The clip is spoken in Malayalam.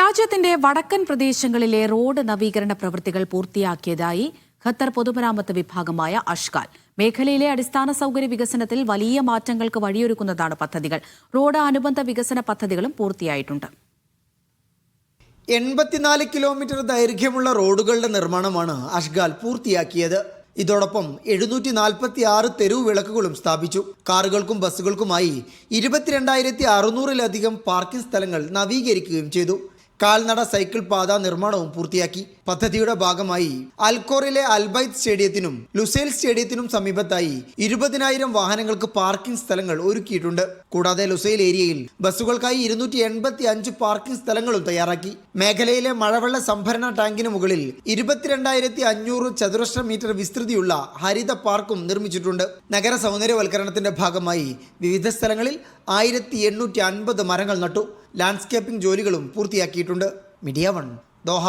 രാജ്യത്തിന്റെ വടക്കൻ പ്രദേശങ്ങളിലെ റോഡ് നവീകരണ പ്രവൃത്തികൾ പൂർത്തിയാക്കിയതായി ഖത്തർ പൊതുമരാമത്ത് വിഭാഗമായ അഷ്കാൽ. മേഖലയിലെ അടിസ്ഥാന സൗകര്യ വികസനത്തിൽ വലിയ മാറ്റങ്ങൾക്ക് വഴിയൊരുക്കുന്നതാണ് പദ്ധതികൾ. റോഡ് അനുബന്ധ വികസന പദ്ധതികളും പൂർത്തിയായിട്ടുണ്ട്. എൺപത്തിനാല് കിലോമീറ്റർ ദൈർഘ്യമുള്ള റോഡുകളുടെ നിർമ്മാണമാണ് അഷ്ഗാൽ പൂർത്തിയാക്കിയത്. ഇതോടൊപ്പം എഴുന്നൂറ്റി നാൽപ്പത്തി ആറ് തെരുവ് വിളക്കുകളും സ്ഥാപിച്ചു. കാറുകൾക്കും ബസ്സുകൾക്കുമായി ഇരുപത്തിരണ്ടായിരത്തി അറുന്നൂറിലധികം പാർക്കിംഗ് സ്ഥലങ്ങൾ നവീകരിക്കുകയും ചെയ്തു. കാൽനട സൈക്കിൾ പാത നിർമ്മാണവും പൂർത്തിയാക്കി. പദ്ധതിയുടെ ഭാഗമായി അൽക്കോറിലെ അൽബൈത്ത് സ്റ്റേഡിയത്തിനും ലുസേൽ സ്റ്റേഡിയത്തിനും സമീപത്തായി ഇരുപതിനായിരം വാഹനങ്ങൾക്ക് പാർക്കിംഗ് സ്ഥലങ്ങൾ ഒരുക്കിയിട്ടുണ്ട്. കൂടാതെ ലുസൈൽ ഏരിയയിൽ ബസ്സുകൾക്കായി ഇരുന്നൂറ്റി പാർക്കിംഗ് സ്ഥലങ്ങളും തയ്യാറാക്കി. മേഖലയിലെ മഴവെള്ള സംഭരണ ടാങ്കിന് മുകളിൽ ഇരുപത്തിരണ്ടായിരത്തി അഞ്ഞൂറ് ചതുരശ്ര മീറ്റർ വിസ്തൃതിയുള്ള ഹരിത പാർക്കും നിർമ്മിച്ചിട്ടുണ്ട്. നഗര സൗന്ദര്യവൽക്കരണത്തിന്റെ ഭാഗമായി വിവിധ സ്ഥലങ്ങളിൽ ആയിരത്തി മരങ്ങൾ നട്ടു. ലാൻഡ്സ്കേപ്പിംഗ് ജോലികളും പൂർത്തിയാക്കിയിട്ടുണ്ട്. Media one Doha